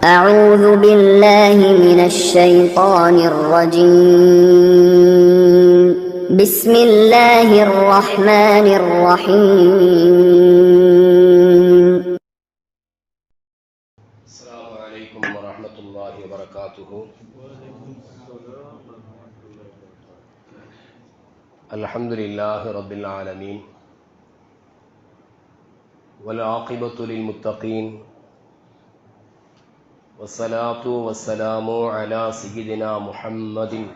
أعوذ بالله من الشيطان الرجيم. بسم الله الرحمن الرحيم. السلام عليكم ورحمة الله وبركاته. الحمد لله رب العالمين والعاقبة للمتقين والصلاة والسلام على سيدنا محمد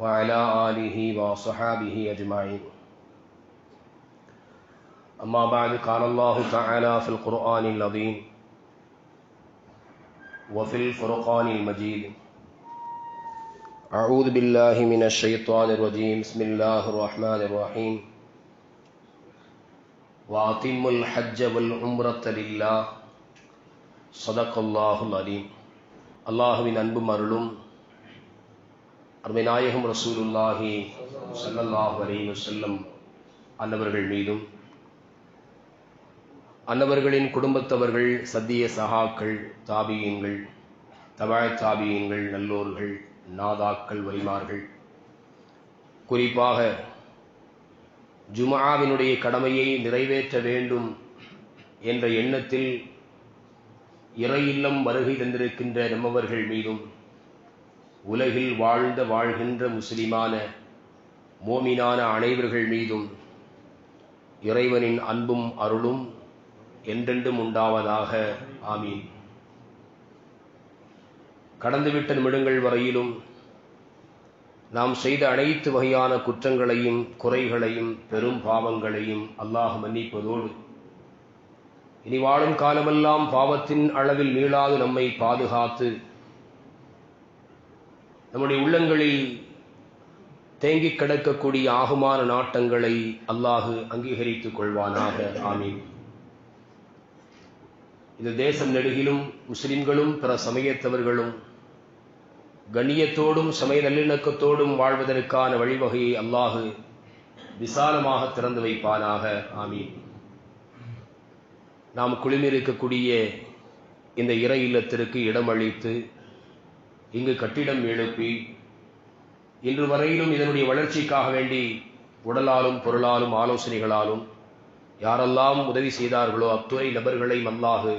وعلى آله وصحابه أجمعين. أما بعد قال الله تعالى في القرآن العظيم وفي الفرقان المجيد. أعوذ بالله من الشيطان الرجيم. بسم الله الرحمن الرحيم. وأتم الحج والعمرة لله. சதக்கல்லாஹுல் அலீம். அல்லாஹுவின் அன்பும் அருளும் அருமை நாயகம் ரசூலுல்லாஹி சல்லல்லாஹு அலி வசல்லம் அன்னவர்கள் மீதும் அன்னவர்களின் குடும்பத்தவர்கள் சத்திய சகாக்கள் தாபியங்கள் தபாழ் தாபியங்கள் நல்லோர்கள் நாதாக்கள் வரிமார்கள். குறிப்பாக ஜுமாவினுடைய கடமையை நிறைவேற்ற வேண்டும் என்ற எண்ணத்தில் இறை இல்லம் வருகை தந்திருக்கின்ற நம்மவர்கள் மீதும் உலகில் வாழ்ந்த வாழ்கின்ற முஸ்லிமான மோமினான அனைவர்கள் மீதும் இறைவனின் அன்பும் அருளும் என்றென்றும் உண்டாவதாக. ஆமீன். கடந்துவிட்ட நிமிடங்கள் வரையிலும் நாம் செய்த அனைத்து வகையான குற்றங்களையும் குறைகளையும் பெரும் பாவங்களையும் அல்லாஹ் மன்னிப்பதோடு இனி வாழும் காலமெல்லாம் பாவத்தின் அளவில் மீளாது நம்மை பாதுகாத்து. நம்முடைய உள்ளங்களில் தேங்கிக் கிடக்கக்கூடிய ஆகுமான நாட்டங்களை அல்லாஹு அங்கீகரித்துக் கொள்வானாக. ஆமீன். இந்த தேசம் நெடுகிலும் முஸ்லிம்களும் பிற சமயத்தவர்களும் கண்ணியத்தோடும் சமய நல்லிணக்கத்தோடும் வாழ்வதற்கான வழிவகையை அல்லாஹு விசாலமாக திறந்து வைப்பானாக. ஆமீன். நாம் குளிமிருக்கக்கூடிய இந்த இறை இல்லத்திற்கு இடமளித்து இங்கு கட்டிடம் எழுப்பி இன்று வரையிலும் இதனுடைய வளர்ச்சிக்காக வேண்டி உடலாலும் பொருளாலும் ஆலோசனைகளாலும் யாரெல்லாம் உதவி செய்தார்களோ அத்துறை நபர்களை அல்லாஹு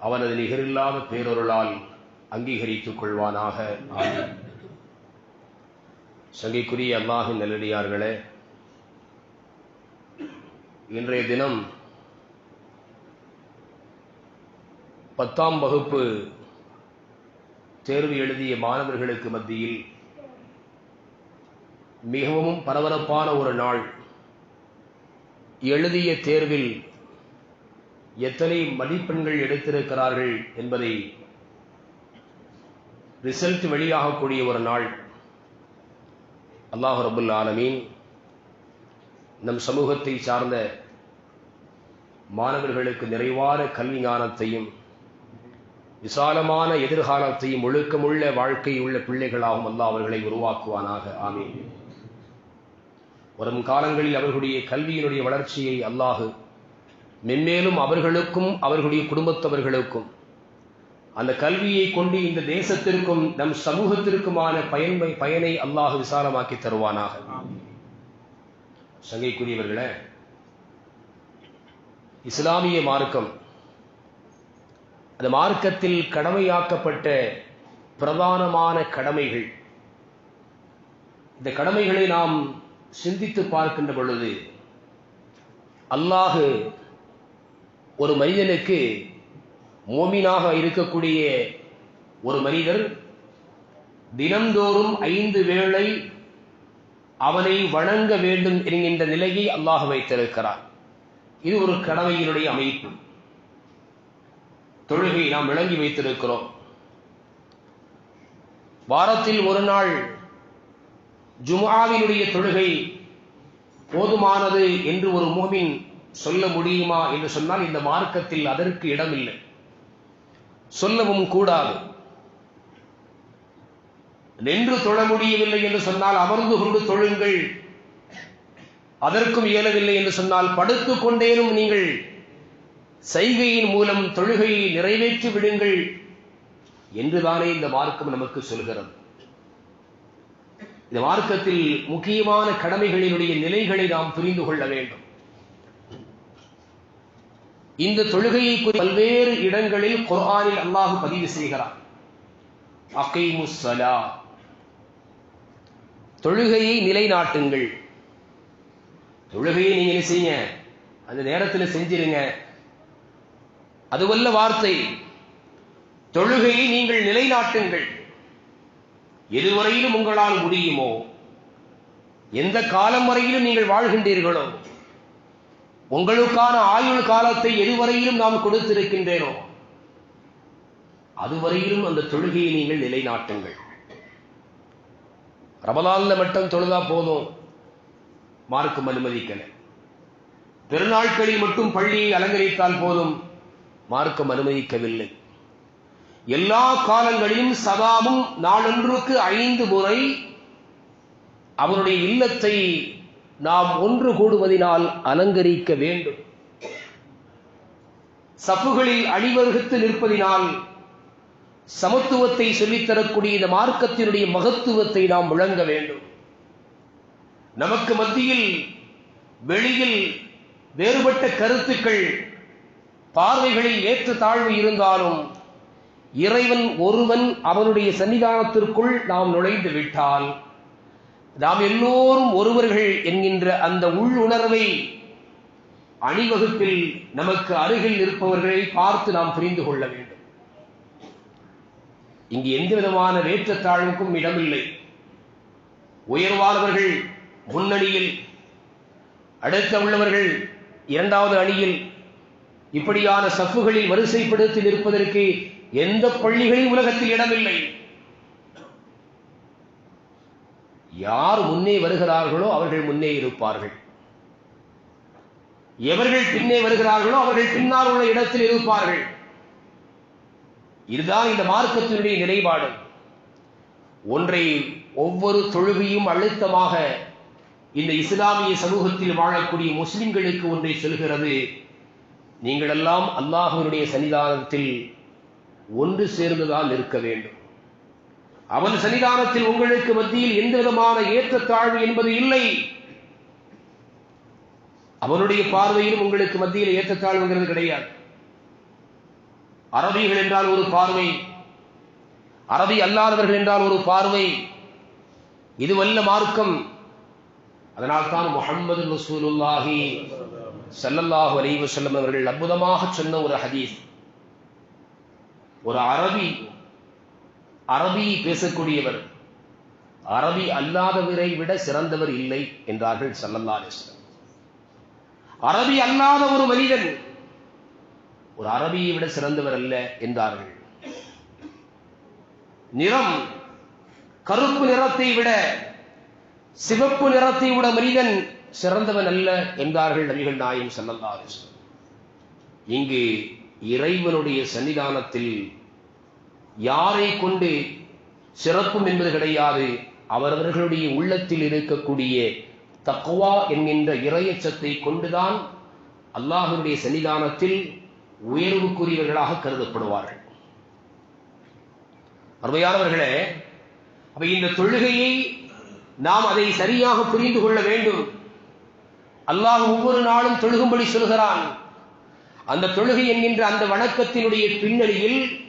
அவனது நிகரில்லாத பேரொருளால் அங்கீகரித்துக் கொள்வானாக. சங்கைக்குரிய அல்லாஹின் நல்லடியார்களே இன்றைய தினம் பத்தாம் வகுப்பு தேர்வு எழுதிய மாணவர்களுக்கு மத்தியில் மிகவும் பரபரப்பான ஒரு நாள். எழுதிய தேர்வில் எத்தனை மதிப்பெண்கள் எடுத்திருக்கிறார்கள் என்பதை ரிசல்ட் வெளியாகக்கூடிய ஒரு நாள். அல்லாஹ் ரபுல் ஆலமீன் நம் சமூகத்தை சார்ந்த மாணவர்களுக்கு நிறைவான கல்வி ஞானத்தையும் விசாலமான எதிர்காலத்தையும் ஒழுக்கமுள்ள வாழ்க்கையுள்ள பிள்ளைகளாகவும் அல்லாஹ் அவர்களை உருவாக்குவானாக. ஆமே வரும் காலங்களில் அவர்களுடைய கல்வியினுடைய வளர்ச்சியை அல்லாஹு மென்மேலும் அவர்களுக்கும் அவர்களுடைய குடும்பத்தவர்களுக்கும் அந்த கல்வியை கொண்டு இந்த தேசத்திற்கும் நம் சமூகத்திற்குமான பயன்மை பயனை அல்லாஹ் விசாலமாக்கி தருவானாக. சங்கைக்குரியவர்களே இஸ்லாமிய மார்க்கம் அந்த மார்க்கத்தில் கடமையாக்கப்பட்ட பிரதானமான கடமைகள். இந்த கடமைகளை நாம் சிந்தித்து பார்க்கின்ற பொழுது அல்லாஹு ஒரு மனிதனுக்கு மோமினாக இருக்கக்கூடிய ஒரு மனிதர் தினந்தோறும் ஐந்து வேளை அவனை வணங்க வேண்டும் என்கின்ற நிலையை அல்லாஹ் வைத்திருக்கிறார். இது ஒரு கடமையினுடைய அமைப்பு. தொழுகை நாம் விளங்கி வைத்திருக்கிறோம். வாரத்தில் ஒரு நாள் ஜுமாவினுடைய தொழுகை போதுமானது என்று ஒரு முகமின் சொல்ல முடியுமா என்று சொன்னால் இந்த மார்க்கத்தில் அதற்கு இடமில்லை. சொல்லவும் கூடாது. நின்று தொழ முடியவில்லை என்று சொன்னால் அமர்ந்து கொண்டு தொழுங்கள். அதற்கும் இயலவில்லை என்று சொன்னால் படுத்துக் கொண்டேனும் நீங்கள் சைகையின் மூலம் தொழுகையை நிறைவேற்றி விடுங்கள் என்றுதானே இந்த மார்க்கம் நமக்கு சொல்கிறது. இந்த மார்க்கத்தில் முக்கியமான கடமைகளினுடைய நிலைகளை நாம் புரிந்து கொள்ள வேண்டும். இந்த தொழுகையை குறித்து பல்வேறு இடங்களில் குர்ஆனில் அல்லாஹ் பதிவு செய்கிறார் அகைமுஸ் தொழுகையை நிலைநாட்டுங்கள். தொழுகையை நீங்க என்ன செய்யுங்க? அந்த நேரத்தில் செஞ்சிருங்க. அதுவல்ல வார்த்தை. தொழுகையை நீங்கள் நிலைநாட்டுங்கள். எதுவரையிலும் உங்களால் முடியுமோ? எந்த காலம் வரையிலும் நீங்கள் வாழ்கின்றீர்களோ? உங்களுக்கான ஆயுள் காலத்தை எதுவரையிலும் நாம் கொடுத்திருக்கின்றேனோ? அதுவரையிலும் அந்த தொழுகையை நீங்கள் நிலைநாட்டுங்கள். ரமலான்ல மட்டும் தொழுதா போதும். மார்க்கும் அனுமதிக்கல. பெருநாட்களில் மட்டும் பள்ளியை அலங்கரித்தால் போதும். மார்க்கம் அனுமதிக்கவில்லை. எல்லா காலங்களிலும் சதாமும் நாளொன்றுக்கு ஐந்து முறை அவருடைய இல்லத்தை நாம் ஒன்று கூடுவதினால் அலங்கரிக்க வேண்டும். சப்புகளில் அணிவகுத்து நிற்பதினால் சமத்துவத்தை சொல்லித்தரக்கூடிய இந்த மார்க்கத்தினுடைய மகத்துவத்தை நாம் விளங்க வேண்டும். நமக்கு மத்தியில் வெளியில் வேறுபட்ட கருத்துக்கள் பார்வைகளில் ஏற்ற தாழ்வு இருந்தாலும் இறைவன் ஒருவன் அவனுடைய சன்னிதானத்திற்குள் நாம் நுழைந்து விட்டால் நாம் எல்லோரும் ஒருவர்கள் என்கின்ற அந்த உள்ளுணர்வை அணிவகுப்பில் நமக்கு அருகில் இருப்பவர்களை பார்த்து நாம் புரிந்து கொள்ள வேண்டும். இங்கு எந்த விதமான வேற்றத்தாழ்வுக்கும் இடமில்லை. உயர்வானவர்கள் முன்னணியில் அடுத்த உள்ளவர்கள் இரண்டாவது அணியில் இப்படியான சஃப்புகளில் வரிசைப்படுத்தி நிற்பதற்கு எந்த பள்ளிகளில் உலகத்தில் இடமில்லை. யார் முன்னே வருகிறார்களோ அவர்கள் முன்னே இருப்பார்கள். எவர்கள் பின்னே வருகிறார்களோ அவர்கள் பின்னால் உள்ள இடத்தில் இருப்பார்கள். இதுதான் இந்த மார்க்கத்தினுடைய நிலைப்பாடு. ஒன்றை ஒவ்வொரு தொழுகையும் அழுத்தமாக இந்த இஸ்லாமிய சமூகத்தில் வாழக்கூடிய முஸ்லிம்களுக்கு ஒன்றை சொல்கிறது. நீங்களெல்லாம் எல்லாம் சன்னிதானத்தில் ஒன்று சேர்ந்துதான் இருக்க வேண்டும். அவன் சன்னிதானத்தில் உங்களுக்கு மத்தியில் எந்த விதமான ஏற்றத்தாழ்வு என்பது இல்லை. அவனுடைய பார்வையிலும் உங்களுக்கு மத்தியில் ஏற்றத்தாழ்வுங்கிறது கிடையாது. அரபிகள் என்றால் ஒரு பார்வை அரபி அல்லாதவர்கள் என்றால் ஒரு பார்வை. இதுவல்ல மார்க்கம். அதனால் தான் முகமது ரசூலுல்லாஹி ஸல்லல்லாஹு அலைவு செல்லம் அவர்கள் அற்புதமாக சொன்ன ஒரு ஹதீஸ். ஒரு அரபி அரபி பேசக்கூடியவர் அரபி அல்லாதவரை விட சிறந்தவர் இல்லை என்றார்கள் ஸல்லல்லாஹு அலைஹி அரபி அல்லாத ஒரு மனிதன் ஒரு அரபியை விட சிறந்தவர் அல்ல என்றார்கள். நிறம் கருப்பு நிறத்தை விட சிவப்பு நிறத்தை விட மனிதன் சிறந்தவன் அல்ல என்றார்கள் நபிகள் நாயம் ஸல்லல்லாஹு இங்கு இறைவனுடைய சன்னிதானத்தில் யாரை கொண்டு சிறப்பும் என்பது கிடையாது அவரவர்களுடைய உள்ளத்தில் இருக்கக்கூடிய தக்குவா என்கின்ற இறையச்சத்தை கொண்டுதான் அல்லாஹனுடைய சன்னிதானத்தில் உயர்வுக்குரியவர்களாக கருதப்படுவார்கள். அருமையானவர்களே அப்ப இந்த தொழுகையை நாம் அதை சரியாக புரிந்து கொள்ள வேண்டும். அல்லாஹ் ஒவ்வொரு நாளும் தொழுகும்படி சொல்கிறான். அந்த தொழுகை என்கின்ற அந்த வணக்கத்தினுடைய பின்னணியில்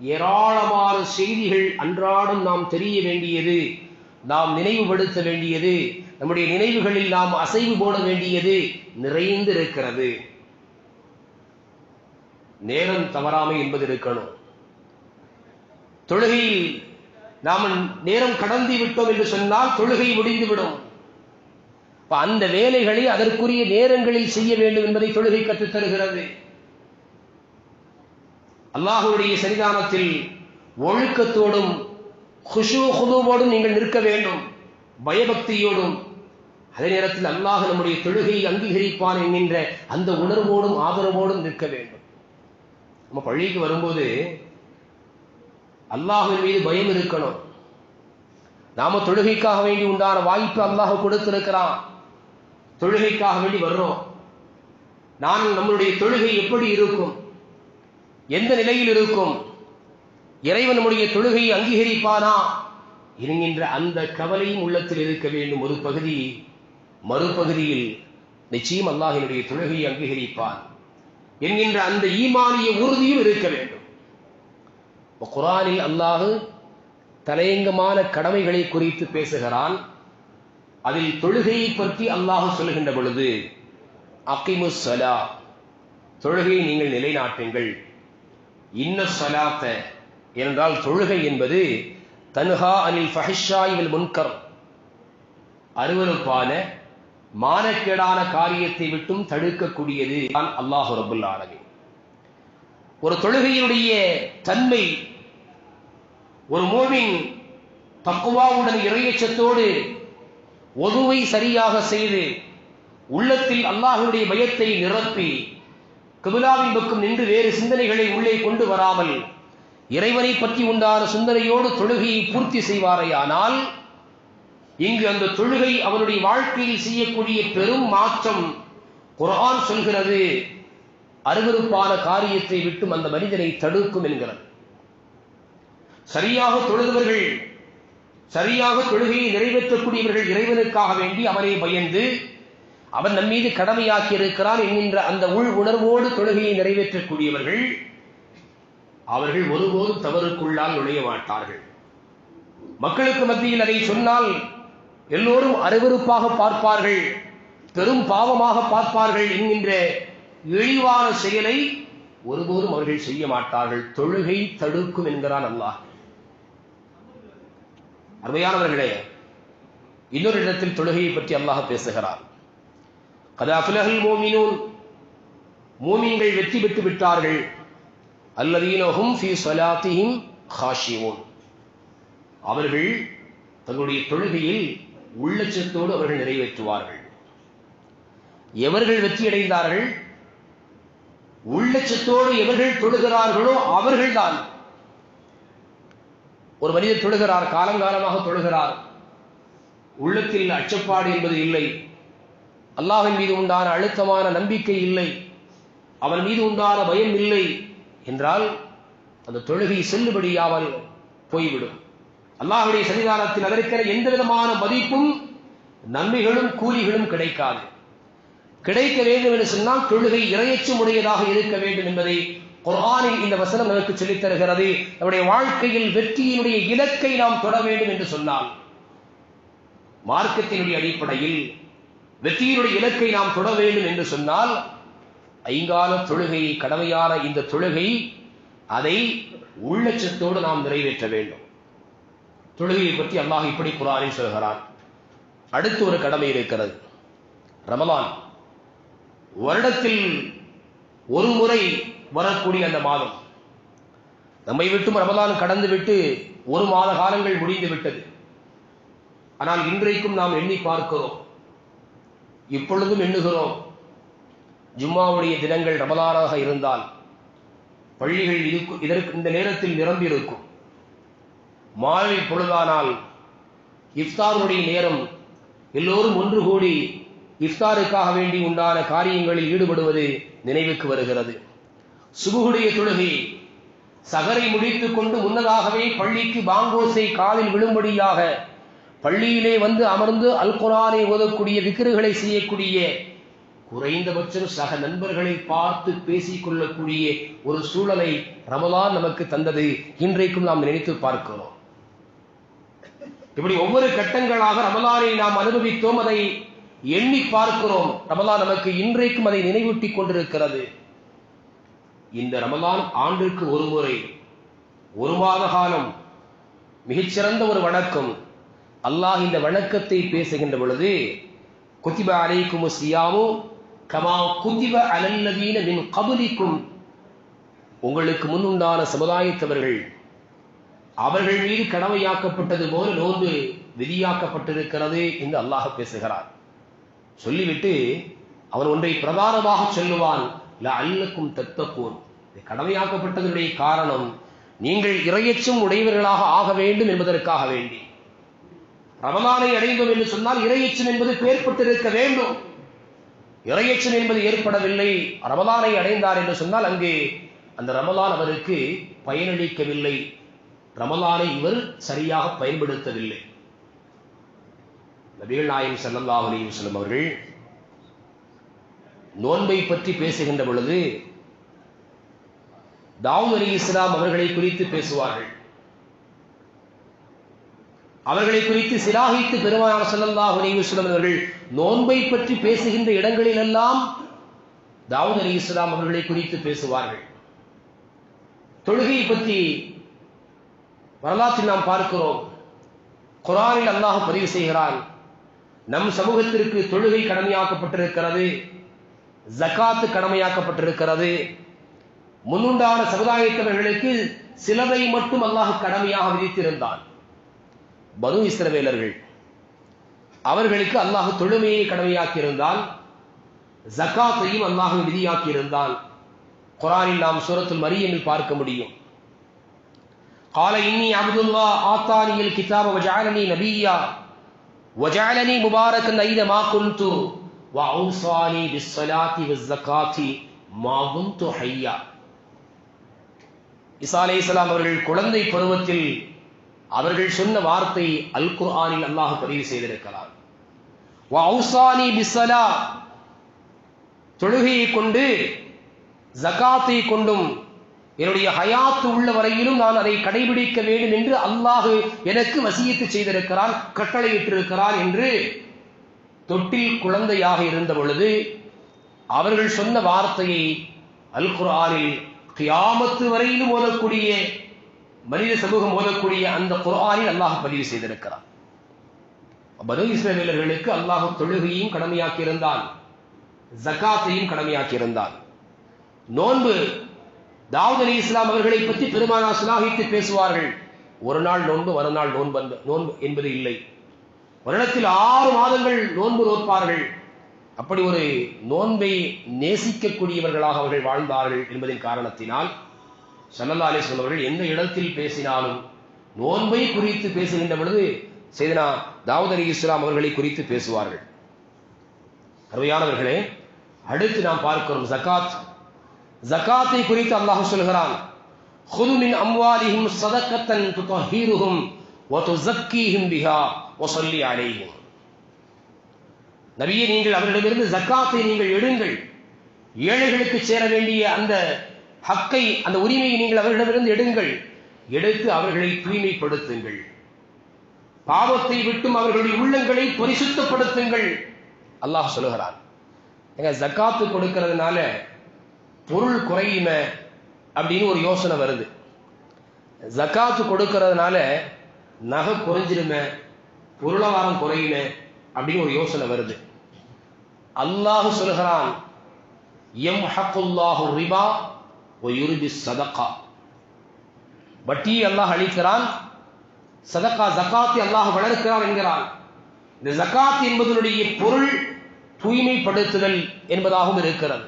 ஏராளமான செய்திகள் அன்றாடம் நாம் தெரிய வேண்டியது நாம் நினைவுபடுத்த வேண்டியது நம்முடைய நினைவுகளில் நாம் அசைவு போட வேண்டியது நிறைந்திருக்கிறது. நேரம் தவறாமை என்பது இருக்கணும். தொழுகையில் நாம் நேரம் கடந்து விட்டோம் என்று சொன்னால் தொழுகை முடிந்துவிடும். விடும் அந்த வேலைகளை அதற்குரிய நேரங்களில் செய்ய வேண்டும் என்பதை தொழுகை கற்றுத் தருகிறது. அல்லாஹுடைய சரிதானத்தில் ஒழுக்கத்தோடும் குஷு குதுவோடும் நீங்கள் நிற்க வேண்டும். பயபக்தியோடும். அதே நேரத்தில் அல்லாஹ் நம்முடைய தொழுகையை அங்கீகரிப்பான் என்கின்ற அந்த உணர்வோடும் ஆதரவோடும் நிற்க வேண்டும். நம்ம பள்ளிக்கு வரும்போது அல்லாஹின் மீது பயம் இருக்கணும். நாம தொழுகைக்காக வேண்டி உண்டான வாய்ப்பு அல்லாஹ் கொடுத்திருக்கிறான். தொழுகைக்காக வேண்டி வர்றோம். நான் நம்மளுடைய தொழுகை எப்படி இருக்கும்? எந்த நிலையில் இருக்கும்? இறைவன் நம்முடைய தொழுகையை அங்கீகரிப்பானா? என்கின்ற அந்த கவலையும் உள்ளத்தில் இருக்க வேண்டும். ஒரு பகுதி மறுபகுதியில் நிச்சயம் அல்லாஹ் என்னுடைய தொழுகையை அங்கீகரிப்பான் என்கின்ற அந்த ஈமானிய உறுதியும் இருக்க வேண்டும். குரானில் அல்லாஹு தலையங்கமான கடமைகளை குறித்து பேசுகிறான். அதில் தொழுகையை பற்றி அல்லாஹ் சொல்லுகின்ற பொழுது அகிமு சலா தொழுகையை நீங்கள் நிலைநாட்டுங்கள். இன்ன சலாத்த என்றால் தொழுகை என்பது தன்ஹா அனில் ஃபஹிஷாயில் முன்கர். அருவருப்பான மானக்கேடான காரியத்தை விட்டும் தடுக்கக்கூடியது தான் அல்லாஹு ரபுல் ஆலமீன். ஒரு தொழுகையினுடைய தன்மை ஒரு மோமின் தக்குவாவுடன் இறையச்சத்தோடு ஒதுவை சரியாக செய்து உள்ளத்தில் அல்லாஹுடைய பயத்தை நிரப்பி கபிலாவின் பக்கம் நின்று வேறு சிந்தனைகளை உள்ளே கொண்டு வராமல் இறைவனை பற்றி உண்டான சிந்தனையோடு தொழுகையை பூர்த்தி செய்வாரையானால் இங்கு அந்த தொழுகை அவனுடைய வாழ்க்கையில் செய்யக்கூடிய பெரும் மாற்றம் குரான் சொல்கிறது அருவருப்பான காரியத்தை விட்டும் அந்த மனிதனை தடுக்கும் என்கிறது. சரியாக தொழுதவர்கள் சரியாக தொழுகையை நிறைவேற்றக்கூடியவர்கள் இறைவனுக்காக வேண்டி அவனை பயந்து அவன் நம் மீது கடமையாக்கி இருக்கிறான் என்கின்ற அந்த உள் உணர்வோடு தொழுகையை நிறைவேற்றக்கூடியவர்கள் அவர்கள் ஒருபோதும் தவறுக்குள்ளால் நுழைய மாட்டார்கள். மக்களுக்கு மத்தியில் அதை சொன்னால் எல்லோரும் அருவருப்பாக பார்ப்பார்கள் பெரும் பாவமாக பார்ப்பார்கள் என்கின்ற இழிவான செயலை ஒருபோதும் அவர்கள் செய்ய மாட்டார்கள். தொழுகை தடுக்கும் என்கிறான் அல்லாஹ். அருமையானவர்களே இன்னொரு இடத்தில் தொழுகையை பற்றி அல்லாஹ் பேசுகிறார். கதாஃபிலகல் மோமினூன் மோமியங்கள் வெற்றி பெற்று விட்டார்கள். அல்லதீனஹும் ஃபி சலாத்திஹிம் ஹாஷிவோன் அவர்கள் தங்களுடைய தொழுகையில் உள்ளச்சத்தோடு அவர்கள் நிறைவேற்றுவார்கள். எவர்கள் வெற்றியடைந்தார்கள்? உள்ளச்சத்தோடு எவர்கள் தொழுகிறார்களோ அவர்கள்தான். ஒரு மனிதர் தொழுகிறார் காலங்காலமாக தொழுகிறார். உள்ளத்தில் அச்சப்பாடு என்பது இல்லை. அல்லாஹின் மீது உண்டான அழுத்தமான நம்பிக்கை இல்லை. அவன் மீது உண்டான பயம் இல்லை என்றால் அந்த தொழுகை செல்லுபடியாமல் போய்விடும். அல்லாஹுடைய சன்னிதானத்தில் அதற்கிற எந்த விதமான மதிப்பும் நன்மைகளும் கூலிகளும் கிடைக்காது. கிடைக்க வேண்டும் என்று சொன்னால் தொழுகை இரையச்சம் உடையதாக இருக்க வேண்டும் என்பதை குரானில் இந்த வசனம் நமக்கு சொல்லித் தருகிறது. நம்முடைய வாழ்க்கையில் வெற்றியினுடைய இலக்கை நாம் தொட வேண்டும் என்று சொன்னால் மார்க்கத்தினுடைய அடிப்படையில் வெற்றியினுடைய இலக்கை நாம் தொட வேண்டும் என்று சொன்னால் ஐங்கால தொழுகை கடமையான இந்த தொழுகை அதை உள்ளச்சத்தோடு நாம் நிறைவேற்ற வேண்டும். தொழுகையை பற்றி அல்லாஹ் இப்படி குரானில் சொல்கிறான். அடுத்து ஒரு கடமை இருக்கிறது. ரமலான். வருடத்தில் ஒரு முறை வரக்கூடிய அந்த மாதம். நம்மை விட்டும் ரமதான் கடந்து விட்டு ஒரு மாத காலங்கள் முடிந்து விட்டது. ஆனால் இன்றைக்கும் நாம் எண்ணி பார்க்கிறோம். இப்பொழுதும் எண்ணுகிறோம். ஜும்மாவுடைய தினங்கள் ரமதானாக இருந்தால் பள்ளிகள் இருக்கும் இதற்கு இந்த நேரத்தில் நிரம்பி இருக்கும் மாலை பொழுதானால் இஃப்தாருடைய நேரம் எல்லோரும் ஒன்று கூடி இஃப்தாருக்காக வேண்டி உண்டான காரியங்களில் ஈடுபடுவது நினைவுக்கு வருகிறது. சுபுகுடைய தொழுகை. சகரை முடித்துக் கொண்டு முன்னதாகவே பள்ளிக்கு பாங்கோசை காலில் விழும்படியாக பள்ளியிலே வந்து அமர்ந்து அல் குரானை ஓதக்கூடிய விக்கிரகளை செய்யக்கூடிய குறைந்தபட்சம் சக நண்பர்களை பார்த்து பேசிக் கொள்ளக்கூடிய ஒரு சூழலை ரமலான் நமக்கு தந்தது. இன்றைக்கும் நாம் நினைத்து பார்க்கிறோம். இப்படி ஒவ்வொரு கட்டங்களாக ரமலானை நாம் அனுபவித்தோம் அதை எண்ணி பார்க்கிறோம். ரமலான் நமக்கு இன்றைக்கும் அதை நினைவூட்டிக் கொண்டிருக்கிறது. இந்த ரமலான் ஆண்டிற்கு ஒரு முறை ஒரு மாத காலம் மிகச்சிறந்த ஒரு வணக்கம். அல்லாஹ் இந்த வணக்கத்தை பேசுகின்ற பொழுது குத்திப அலைக்கும் சியாவோ கமா குத்திப அலல்லவீன மின் கபலிக்கும். உங்களுக்கு முன் உண்டான சமுதாயத்தவர்கள் அவர்கள் மீது கடமையாக்கப்பட்டது போல நோன்பு விதியாக்கப்பட்டிருக்கிறது என்று அல்லாஹ் பேசுகிறார். சொல்லிவிட்டு அவன் ஒன்றை பிரதானமாக சொல்லுவான். அல்லக்கும் தத்தப்போர் இது கடமையாக்கப்பட்டதனுடைய காரணம் நீங்கள் இரையச்சும் உடையவர்களாக ஆக வேண்டும் என்பதற்காக வேண்டி. ரமலானை அடைந்தோம் என்று சொன்னால் இரையச்சம் என்பது பேர்பட்டிருக்க வேண்டும். இறையச்சம் என்பது ஏற்படவில்லை ரமலானை அடைந்தார் என்று சொன்னால் அங்கே அந்த ரமலான் அவருக்கு பயனளிக்கவில்லை. ரமலானை இவர் சரியாக பயன்படுத்தவில்லை. நபிகள் நாயம் ஸல்லல்லாஹு அலையும் செல்லும் அவர்கள் நோன்பை பற்றி பேசுகின்ற பொழுது தாவூத் அலி இஸ்லாம் அவர்களை குறித்து பேசுவார்கள். அவர்களை குறித்து சிலாகித்து பெருமானார் ஸல்லல்லாஹு அலைஹி அவர்கள் நோன்பை பற்றி பேசுகின்ற இடங்களிலெல்லாம் தாவூத் அலி இஸ்லாம் அவர்களை குறித்து பேசுவார்கள். தொழுகையை பற்றி வரலாற்றில் நாம் பார்க்கிறோம். குரானில் அல்லாஹ் பதிவு செய்கிறான் நம் சமூகத்திற்கு தொழுகை கடமையாக்கப்பட்டிருக்கிறது. ஜகாத்து கடமையாக்கப்பட்டிருக்கிறது முன்னுண்டான சமுதாயத்தவர்களுக்கு சிலதை மட்டும் அல்லாஹ் கடமையாக விதித்திருந்தான் பனு இஸ்ரவேலர்கள் அவர்களுக்கு அல்லாஹ் தொழுமையை கடமையாக்கியிருந்தான் ஜக்காத்தையும் அல்லாஹ் விதியாக்கியிருந்தான் குரானில் நாம் சூரத்துல் மரியமில் பார்க்க முடியும் قال إني عبد الله آتاني الكتاب وجعلني نبيا وجعلني مباركا أينما كنت وأوصاني بالصلاة والزكاة ما كنت حيا இசா அலைஹிஸ்ஸலாம் அவர்கள் குழந்தை பருவத்தில் அவர்கள் சொன்ன வார்த்தை அல் குர்ஆனில் அல்லாஹ் பதிவு செய்திருக்கிறார் வஅவுசானி பிஸ்ஸலா தொழுகையை கொண்டு ஜகாத்தை கொண்டும் என்னுடைய ஹயாத்து உள்ள வரையிலும் நான் அதை கடைபிடிக்க வேண்டும் என்று அல்லாஹ் எனக்கு வசியத்து செய்திருக்கிறான் கட்டளையிட்டிருக்கிறான் என்று தொட்டில் குழந்தையாக இருந்த பொழுது அவர்கள் சொன்ன வார்த்தையை அல் குரானில் கியாமத்து வரையிலும் ஓதக்கூடிய மனித சமூகம் ஓதக்கூடிய அந்த குரானில் அல்லாஹ் பதிவு செய்திருக்கிறார் பனு இஸ்ரவேலர்களுக்கு அல்லாஹ் தொழுகையும் கடமையாக்கியிருந்தான். ஜக்காத்தையும் கடமையாக்கியிருந்தான். நோன்பு தாவூத் அலி இஸ்லாம் அவர்களை பற்றி பெருமானா சுலாகித்து பேசுவார்கள். ஒரு நாள் நோன்பு மறுநாள் நோன்பு நோன்பு என்பது இல்லை. வருடத்தில் ஆறு மாதங்கள் நோன்பு நோற்பார்கள் அப்படி ஒரு நோன்பை நேசிக்கக்கூடியவர்களாக அவர்கள் வாழ்ந்தார்கள் என்பதின் காரணத்தினால் சல்லல்லா அலிஸ்லாம் அவர்கள் எந்த இடத்தில் பேசினாலும் நோன்பை குறித்து பேசுகின்ற பொழுது செய்தனா தாவூத் அலி இஸ்லாம் அவர்களை குறித்து பேசுவார்கள் அருமையானவர்களே அடுத்து நாம் பார்க்கிறோம் ஜகாத் ஜகாத்தை குறித்து அல்லாஹ் சொல்கிறான் خذ من أموالهم صدقة تطهيرهم وتزكيهم بها ஒசல்லி அலையும் நபியை நீங்கள் அவரிடமிருந்து ஜக்காத்தை நீங்கள் எடுங்கள். ஏழைகளுக்கு சேர வேண்டிய அந்த ஹக்கை அந்த உரிமையை நீங்கள் அவர்களிடமிருந்து எடுங்கள். எடுத்து அவர்களை தூய்மைப்படுத்துங்கள். பாவத்தை விட்டும் அவர்களுடைய உள்ளங்களை பரிசுத்தப்படுத்துங்கள். அல்லாஹ் சொல்லுகிறான். எங்க ஜக்காத்து கொடுக்கிறதுனால பொருள் குறையும அப்படின்னு ஒரு யோசனை வருது. ஜக்காத்து கொடுக்கிறதுனால நகை குறைஞ்சிருமே பொருளாதாரம் குறையுமே அப்படின்னு ஒரு யோசனை வருது. அல்லாஹ் சொல்கிறான் எம் ஹக்குல்லாஹு ரிபா ஒ சதக்கா. வட்டி வட்டியை அல்லாஹ் அளிக்கிறான் சதக்கா ஜக்காத்தி அல்லாஹ் வளர்க்கிறான் என்கிறான். இந்த ஜக்காத் என்பதனுடைய பொருள் தூய்மைப்படுத்துதல் என்பதாகவும் இருக்கிறது.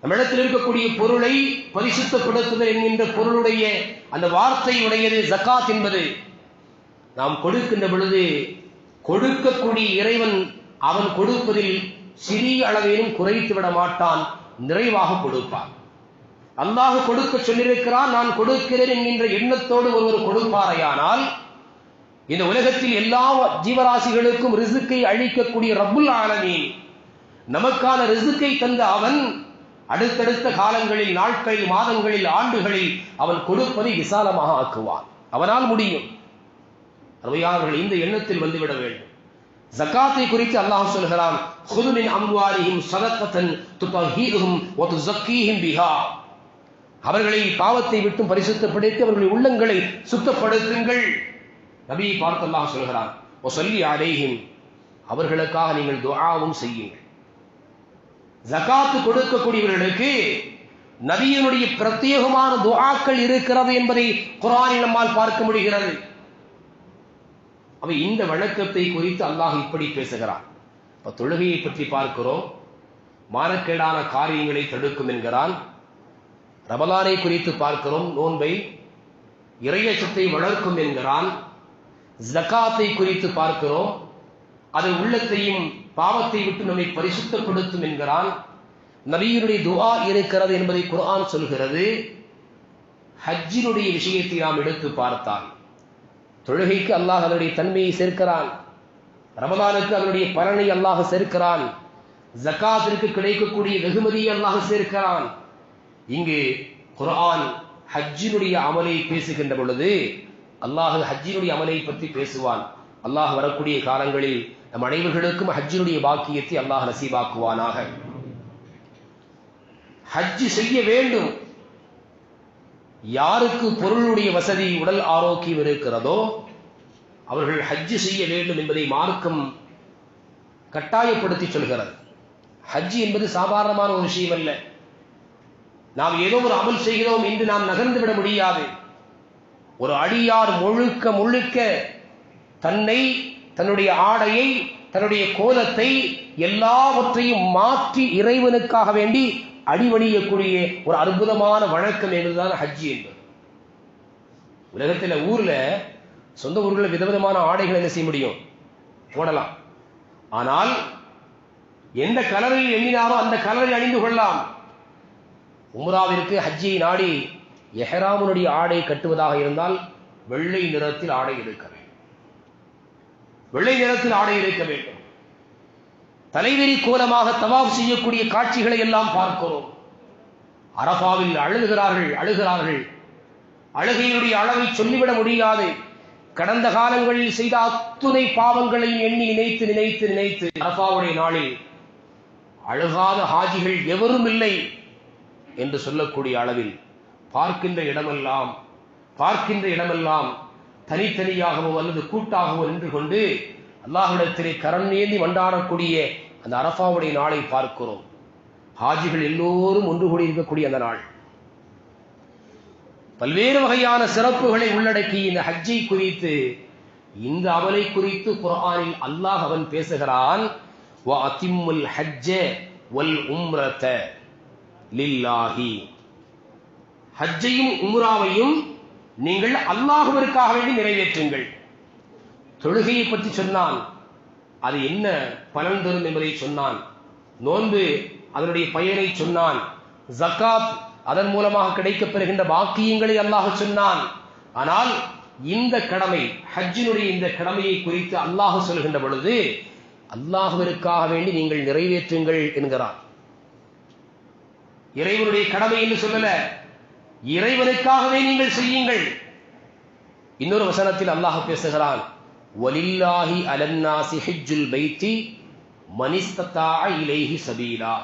நம்மிடத்தில் இருக்கக்கூடிய பொருளை பரிசுத்தப்படுத்துதல் என்கின்ற பொருளுடைய அந்த வார்த்தையுடையது ஜக்காத் என்பது. நாம் கொடுக்கின்ற பொழுது கொடுக்கக்கூடிய இறைவன் அவன் கொடுப்பதில் சிறிய அளவையும் குறைத்து விட மாட்டான் நிறைவாக கொடுப்பான். அல்லாஹ் கொடுக்க சொல்லியிருக்கிறான் நான் கொடுக்கிறேன் என்கின்ற எண்ணத்தோடு ஒருவர் கொடுப்பாரையானால் இந்த உலகத்தில் எல்லா ஜீவராசிகளுக்கும் ரிசுக்கை அழிக்கக்கூடிய ரப்புல் ஆனவே நமக்கான ரிசுக்கை தந்த அவன் அடுத்தடுத்த காலங்களில் நாட்களில் மாதங்களில் ஆண்டுகளில் அவன் கொடுப்பதை விசாலமாக ஆக்குவான். அவனால் முடியும். அருமையானவர்கள் இந்த எண்ணத்தில் வந்துவிட வேண்டும். ஜக்காத்தை குறித்து அல்லாஹ் சொல்கிறான் ஹுதுமின் அம்வாரிஹிம் சதக்கத்தன் துத்தஹீருஹும் வ துஸக்கீஹிம் பிஹா. அவர்களை பாவத்தை விட்டும் பரிசுத்தப்படுத்தி அவர்களை உள்ளங்களை சுத்தப்படுத்துங்கள். நபியை பார்த்து அல்லாஹ் சொல்கிறான் ஓ சொல்லி அலைஹிம். அவர்களுக்காக நீங்கள் துஆவும் செய்யுங்கள். ஜகாத்து கொடுக்கக்கூடியவர்களுக்கு நபியினுடைய பிரத்யேகமான துஆக்கள் இருக்கிறது என்பதை குர்ஆனில் நம்மால் பார்க்க முடிகிறது. அப்ப இந்த வழக்கத்தை குறித்து அல்லாஹ் இப்படி பேசுகிறான். இப்ப தொழுகையை பற்றி பார்க்கிறோம். மானக்கேடான காரியங்களை தடுக்கும் என்கிறான். ரமலானை குறித்து பார்க்கிறோம். நோன்பை இறையச்சத்தை வளர்க்கும் என்கிறான். ஜக்காத்தை குறித்து பார்க்கிறோம். அது உள்ளத்தையும் பாவத்தை விட்டு நம்மை பரிசுத்தப்படுத்தும் என்கிறான். நபியினுடைய துவா இருக்கிறது என்பதை குரான் சொல்கிறது. ஹஜ்ஜினுடைய விஷயத்தை நாம் எடுத்து பார்த்தால் தொழுகைக்கு அல்லாஹ் அதனுடைய தன்மையை சேர்க்கிறான். ரமதானுக்கு அதனுடைய பலனை அல்லாஹ் சேர்க்கிறான். ஜக்காத்திற்கு கிடைக்கக்கூடிய வெகுமதியை அல்லாஹ் சேர்க்கிறான். இங்கு குர்ஆன் ஹஜ்ஜினுடைய அமலை பேசுகின்ற பொழுது அல்லாஹ் ஹஜ்ஜினுடைய அமலை பற்றி பேசுவான். அல்லாஹ் வரக்கூடிய காலங்களில் நம் அனைவர்களுக்கும் ஹஜ்ஜினுடைய பாக்கியத்தை அல்லாஹ் நசீபாக்குவானாக. ஹஜ்ஜி செய்ய வேண்டும். யாருக்கு பொருளுடைய வசதி உடல் ஆரோக்கியம் இருக்கிறதோ அவர்கள் ஹஜ்ஜு செய்ய வேண்டும் என்பதை மார்க்கம் கட்டாயப்படுத்தி சொல்கிறது. ஹஜ் என்பது சாதாரணமான ஒரு விஷயம் அல்ல. நாம் ஏதோ ஒரு அமல் செய்கிறோம் என்று நாம் நகர்ந்து விட முடியாது. ஒரு அடியார் முழுக்க முழுக்க தன்னை தன்னுடைய ஆடையை தன்னுடைய கோலத்தை எல்லாவற்றையும் மாற்றி இறைவனுக்காக வேண்டி அடிவணியக்கூடிய ஒரு அற்புதமான வழக்கம் என்பதுதான் ஹஜ்ஜி என்பது. உலகத்தில் ஊர்ல சொந்த ஊர்களில் விதவிதமான ஆடைகள் என்ன செய்ய முடியும்? போடலாம். ஆனால் எந்த கலரையில் எண்ணினாரோ அந்த கலரை அணிந்து கொள்ளலாம். உம்ராவிற்கு ஹஜ்ஜியை நாடி எஹராமுனுடைய ஆடை கட்டுவதாக இருந்தால் வெள்ளை நிறத்தில் ஆடை இருக்க வேண்டும். வெள்ளை நிறத்தில் ஆடை இருக்க வேண்டும். தலைவெறி கோலமாக தவாப் செய்யக்கூடிய காட்சிகளை எல்லாம் பார்க்கிறோம். அரபாவில் அழுகிறார்கள் அழுகிறார்கள். அழுகையினுடைய அளவை சொல்லிவிட முடியாது. கடந்த காலங்களில் செய்த அத்துணை பாவங்களையும் எண்ணி நினைத்து நினைத்து நினைத்து அரபாவுடைய நாளில் அழுகாத ஹாஜிகள் எவரும் இல்லை என்று சொல்லக்கூடிய அளவில் பார்க்கின்ற இடமெல்லாம் பார்க்கின்ற இடமெல்லாம் தனித்தனியாகவோ அல்லது கூட்டாகவோ நின்று கொண்டு அல்லாஹ்விடத்திலே கரண் ஏந்தி வண்டாடக்கூடிய அந்த அரஃபாவுடைய நாளை பார்க்கிறோம். ஹாஜிகள் எல்லோரும் ஒன்று கூடி இருக்கக்கூடிய அந்த நாள். பல்வேறு வகையான சிறப்புகளை உள்ளடக்கி இந்த ஹஜ்ஜை குறித்து இந்த அமலை குறித்து குரானில் அல்லாஹ் அவன் பேசுகிறான். வல் உம்ரத லில்லாஹி. ஹஜ்ஜையும் உம்ராவையும் நீங்கள் அல்லாஹுவிற்காக வேண்டி நிறைவேற்றுங்கள். தொழுகையை பற்றி சொன்னான். அது என்ன பலன் தரும் என்பதை சொன்னான். நோன்பு அதனுடைய பயனை சொன்னான். ஜக்காத் அதன் மூலமாக கிடைக்கப்பெறுகின்ற பாக்கியங்களை அல்லாஹ் சொன்னான். ஆனால் இந்த கடமை ஹஜ்ஜினுடைய இந்த கடமையை குறித்து அல்லாஹ் சொல்கின்ற பொழுது அல்லாஹுவிற்காக வேண்டி நீங்கள் நிறைவேற்றுங்கள் என்கிறான் இறைவனுடைய கடமை என்று சொல்லல இறைவனுக்காகவே நீங்கள் செய்யுங்கள். இன்னொரு வசனத்தில் அல்லாஹ் பேசுகிறான். வலில்லாஹி அலன்னாசி ஹிஜ்ஜுல் பைத்தி மனிஸ்தத்தா இலைஹி சபீலா.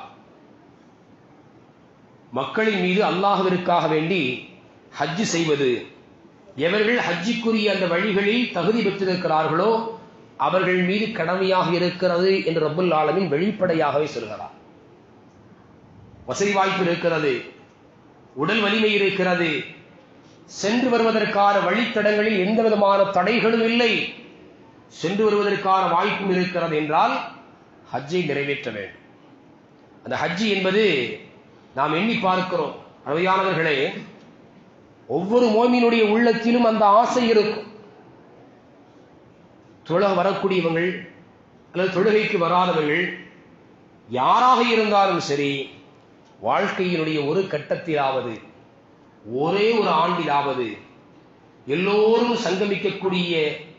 மக்களின் மீது அல்லாஹவிற்காக வேண்டி ஹஜ்ஜு செய்வது எவர்கள் ஹஜ்ஜிக்குரிய அந்த வழிகளில் தகுதி பெற்றிருக்கிறார்களோ அவர்கள் மீது கடமையாக இருக்கிறது என்று ரபுல் ஆலமின் வெளிப்படையாகவே சொல்கிறார். வசதி வாய்ப்பு இருக்கிறது உடல் வலிமை இருக்கிறது சென்று வருவதற்கான வழித்தடங்களில் எந்த விதமான தடைகளும் இல்லை. சென்று வருவதற்கான வாய்ப்பும் இருக்கிறது என்றால் ஹஜ்ஜை நிறைவேற்ற வேண்டும். அந்த ஹஜ்ஜி என்பது நாம் எண்ணி பார்க்கிறோம். அருமையானவர்களே ஒவ்வொரு மோமியினுடைய உள்ளத்திலும் அந்த ஆசை இருக்கும். தொழக வரக்கூடியவங்கள் அல்லது தொழுகைக்கு வராதவர்கள் யாராக இருந்தாலும் சரி வாழ்க்கையினுடைய ஒரு கட்டத்திலாவது ஒரே ஒரு ஆண்டிலாவது எல்லோரும் சங்கமிக்கக்கூடிய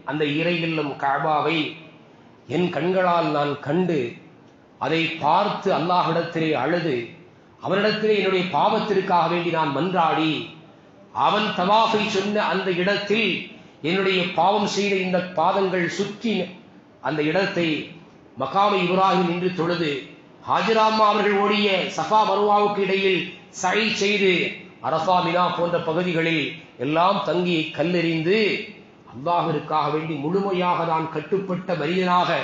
அந்த இறை இல்லம் கஅபாவை என் கண்களால் நான் கண்டு அதை பார்த்து அல்லாஹிடத்திலே அழுது அவனிடத்திலே என்னுடைய பாவத்திற்காக வேண்டி நான் மன்றாடி அவன் தவாஃபை சொன்ன அந்த இடத்தில் என்னுடைய பாவம் செய்த இந்த பாதங்கள் சுற்றி அந்த இடத்தை மகாமை இப்ராஹிம் நின்று தொழுது ஹாஜிராமா அவர்கள் ஓடிய சஃபா மருவாவுக்கு இடையில் சை செய்து அரசா மினா போன்ற பகுதிகளில் எல்லாம் தங்கி கல்லெறிந்து அல்லாஹிற்காக வேண்டி முழுமையாக நான் கட்டுப்பட்ட மனிதனாக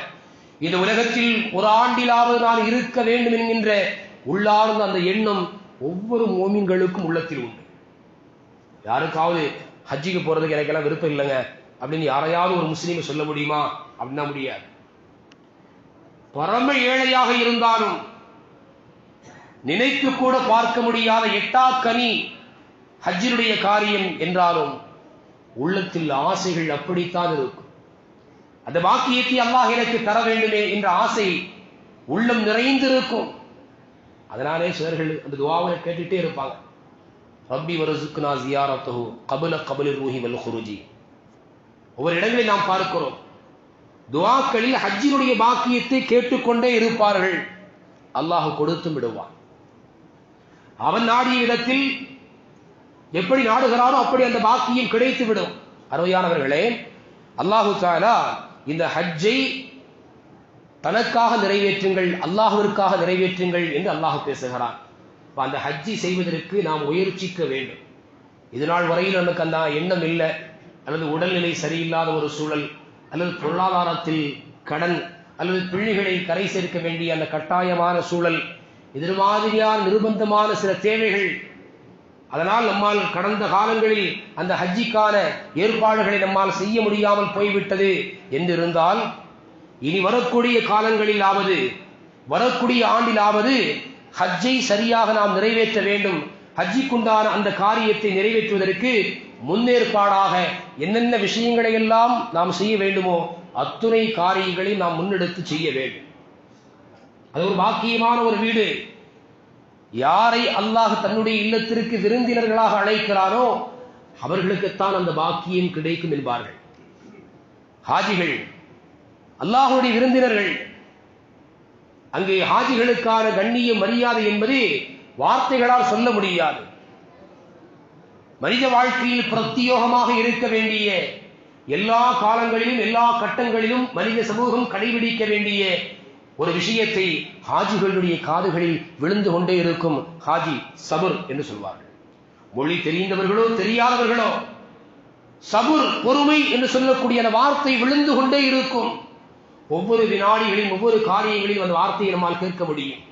இந்த உலகத்தில் ஒரு ஆண்டிலாவது நான் இருக்க வேண்டும் என்கின்ற உள்ளார்ந்த அந்த எண்ணம் ஒவ்வொரு மோமின்களுக்கும் உள்ளத்தில் உண்டு. யாருக்காவது ஹஜ்ஜிக்கு போறதுக்கு எனக்கெல்லாம் விருப்பம் இல்லைங்க. அப்படின்னு யாரையாவது ஒரு முஸ்லீமை சொல்ல முடியுமா? அப்படின்னா முடியாது. பரம ஏழையாக இருந்தாலும் நினைத்து கூட பார்க்க முடியாத எட்டா கனி ஹஜ்ஜினுடைய காரியம் என்றாலும் உள்ளத்தில் ஆசைகள் அப்படித்தான் இருக்கும். அந்த வாக்கியத்தை அல்லாஹ் எனக்கு தர வேண்டுமே என்ற ஆசை உள்ளம் நிறைந்திருக்கும். அதனாலே சிலர்கள் அந்த துவாவை கேட்டுட்டே இருப்பாங்க. ரப்பி வரசுக்குனா ஜியாரத்தோ கபல கபலி ரூஹி வல் குருஜி. ஒவ்வொரு இடங்களில் நாம் பார்க்கிறோம். துவாக்களில் ஹஜ்ஜினுடைய பாக்கியத்தை கேட்டுக்கொண்டே இருப்பார்கள். அல்லாஹ் கொடுத்தும் விடுவான். அவன் நாடிய இடத்தில் எப்படி நாடுகிறாரோ அப்படி அந்த பாக்கியம் கிடைத்து விடும் அருமையானவர்களே அல்லாஹு தாலா இந்த ஹஜ்ஜை தனக்காக நிறைவேற்றுங்கள் அல்லாஹுவிற்காக நிறைவேற்றுங்கள் என்று அல்லாஹ் பேசுகிறான். அப்ப அந்த ஹஜ்ஜி செய்வதற்கு நாம் முயற்சிக்க வேண்டும். இது நாள் வரையில் நமக்கு அந்த எண்ணம் இல்லை. அல்லது உடல்நிலை சரியில்லாத ஒரு சூழல் அல்லது பொருளாதாரத்தில் கடன் அல்லது பிள்ளைகளை கரை சேர்க்க வேண்டிய அந்த கட்டாயமான சூழல் இது மாதிரியான நிர்பந்தமான சில தேவைகள் அதனால் நம்மால் கடந்த காலங்களில் அந்த ஹஜ்ஜிக்கான ஏற்பாடுகளை நம்மால் செய்ய முடியாமல் போய்விட்டது என்றிருந்தால் இனி வரக்கூடிய காலங்களிலாவது வரக்கூடிய ஆண்டிலாவது ஹஜ்ஜை சரியாக நாம் நிறைவேற்ற வேண்டும். ஹஜ்ஜிக்குண்டான அந்த காரியத்தை நிறைவேற்றுவதற்கு முன்னேற்பாடாக என்னென்ன விஷயங்களை எல்லாம் நாம் செய்ய வேண்டுமோ அத்துணை காரியங்களை நாம் முன்னெடுத்து செய்ய வேண்டும். அது ஒரு பாக்கியமான ஒரு வீடு. யாரை அல்லாஹ் தன்னுடைய இல்லத்திற்கு விருந்தினர்களாக அழைக்கிறானோ அவர்களுக்குத்தான் அந்த பாக்கியம் கிடைக்கும் என்பார்கள். ஹாஜிகள் அல்லாஹுடைய விருந்தினர்கள் அங்கே ஹாஜிகளுக்கான கண்ணிய மரியாதை என்பது வார்த்தைகளால் சொல்ல முடியாது. மனித வாழ்க்கையில் பிரத்தியோகமாக இருக்க வேண்டிய எல்லா காலங்களிலும் எல்லா கட்டங்களிலும் மனித சமூகம் கடைபிடிக்க வேண்டிய ஒரு விஷயத்தை ஹாஜிகளுடைய காதுகளில் விழுந்து கொண்டே இருக்கும் ஹாஜி சபுர் என்று சொல்வார்கள். மொழி தெரிந்தவர்களோ தெரியாதவர்களோ சபுர் பொறுமை என்று சொல்லக்கூடிய அந்த வார்த்தை விழுந்து கொண்டே இருக்கும். ஒவ்வொரு வினாடிகளின் ஒவ்வொரு காரியங்களிலும் அந்த வார்த்தையை நம்மால் கேட்க முடியும்.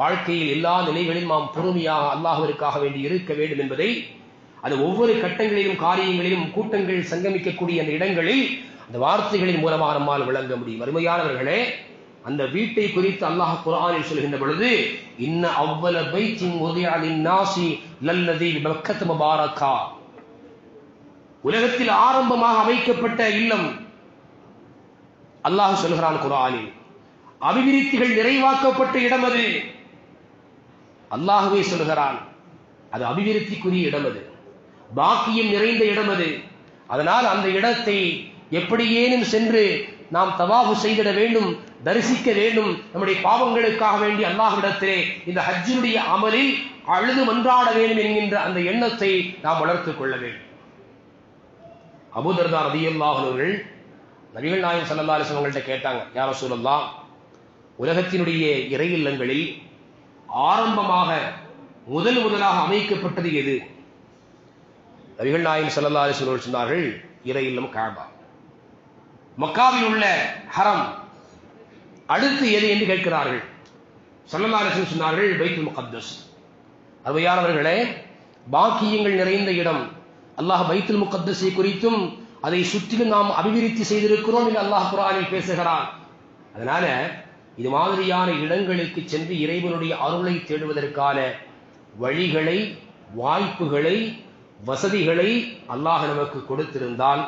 வாழ்க்கையில் எல்லா நிலைகளிலும் நாம் பொறுமையாக அல்லாஹவருக்காக வேண்டி இருக்க வேண்டும் என்பதை அது ஒவ்வொரு கட்டங்களிலும் காரியங்களிலும் கூட்டங்கள் சங்கமிக்கக்கூடிய அந்த இடங்களில் அந்த வார்த்தைகளின் மூலமாக நம்மால் விளங்க முடியும். அருமையானவர்களே அந்த வீட்டை குறித்து அல்லாஹ் குரானில் சொல்கின்ற பொழுது இன்ன அவ்வள பைத்தின் உதயாலின் நாசி லல்லதி பக்கத் முபாரக்கா. உலகத்தில் ஆரம்பமாக அமைக்கப்பட்ட இல்லம் அல்லாஹ் சொல்கிறான் குரானில் அபிவிருத்திகள் நிறைவாக்கப்பட்ட இடம் அது. அல்லாஹுவே சொல்கிறான் அது அபிவிருத்திக்குரிய இடம் அது. பாக்கியம் நிறைந்த இடம் அது. அதனால் அந்த இடத்தை எப்படியேனும் சென்று நாம் தவாபு செய்திட வேண்டும் தரிசிக்க வேண்டும் நம்முடைய பாவங்களுக்காக வேண்டி அல்லாஹ்விடத்திலே இந்த ஹஜ்ஜினுடைய அமலில் அழுது மன்றாட வேண்டும் என்கின்ற அந்த எண்ணத்தை நாம் வளர்த்துக் கொள்ள வேண்டும். அபுதர்தா ரதியுல்லாஹ் அவர்கள் நபிகள் நாயம் ஸல்லல்லாஹு அலைஹி அவங்கள்ட்ட கேட்டாங்க யார சூழல்லாம் உலகத்தினுடைய இறை இல்லங்களில் ஆரம்பமாக முதல் முதலாக அமைக்கப்பட்டது எது? நபிகள் நாயம் ஸல்லல்லாஹு அலைஹி சொன்னார்கள் இறை இல்லம் காபா. மக்காவில் உள்ள ஹரம் அடுத்து எது என்று கேட்கிறார்கள்? ஸல்லல்லாஹு சொன்னார்கள் பைத்துல் முகத்தஸ். அவையானவர்களே பாக்கியங்கள் நிறைந்த இடம். அல்லாஹ் பைத்துல் முகத்தஸை குறித்தும் அதை சுற்றிலும் நாம் அபிவிருத்தி செய்திருக்கிறோம் என்று அல்லாஹ் குரானில் பேசுகிறான். அதனால இது மாதிரியான இடங்களுக்கு சென்று இறைவனுடைய அருளை தேடுவதற்கான வழிகளை வாய்ப்புகளை வசதிகளை அல்லாஹ் நமக்கு கொடுத்திருந்தால்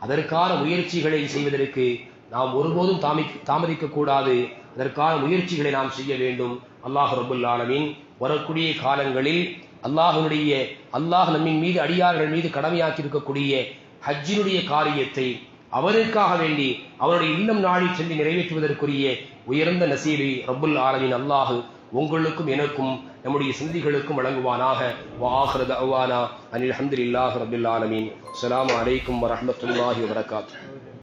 அதற்கான முயற்சிகளை செய்வதற்கு நாம் ஒருபோதும் தாமி தாமதிக்க கூடாது அதற்கான முயற்சிகளை நாம் செய்ய வேண்டும். அல்லாஹ் ரபுல் ஆலமின் வரக்கூடிய காலங்களில் அல்லாஹனுடைய அல்லாஹ் நம்மின் மீது அடியார்கள் மீது கடமையாக்கி இருக்கக்கூடிய ஹஜ்ஜினுடைய காரியத்தை அவருக்காக வேண்டி அவருடைய இன்னும் நாடி சென்று நிறைவேற்றுவதற்குரிய உயர்ந்த நசீபை ரபுல் ஆலமின் அல்லாஹு உங்களுக்கும் எனக்கும் நம்முடைய சிந்திகளுக்கும் வழங்குவானாக. வாஹ்ரத் அவானா அனில் அஹமதுல்லாஹ் ரபுல் ஆலமீன். அஸ்ஸலாமு அலைக்கும் வரமத்துல்லாஹி வபரகாத்துஹு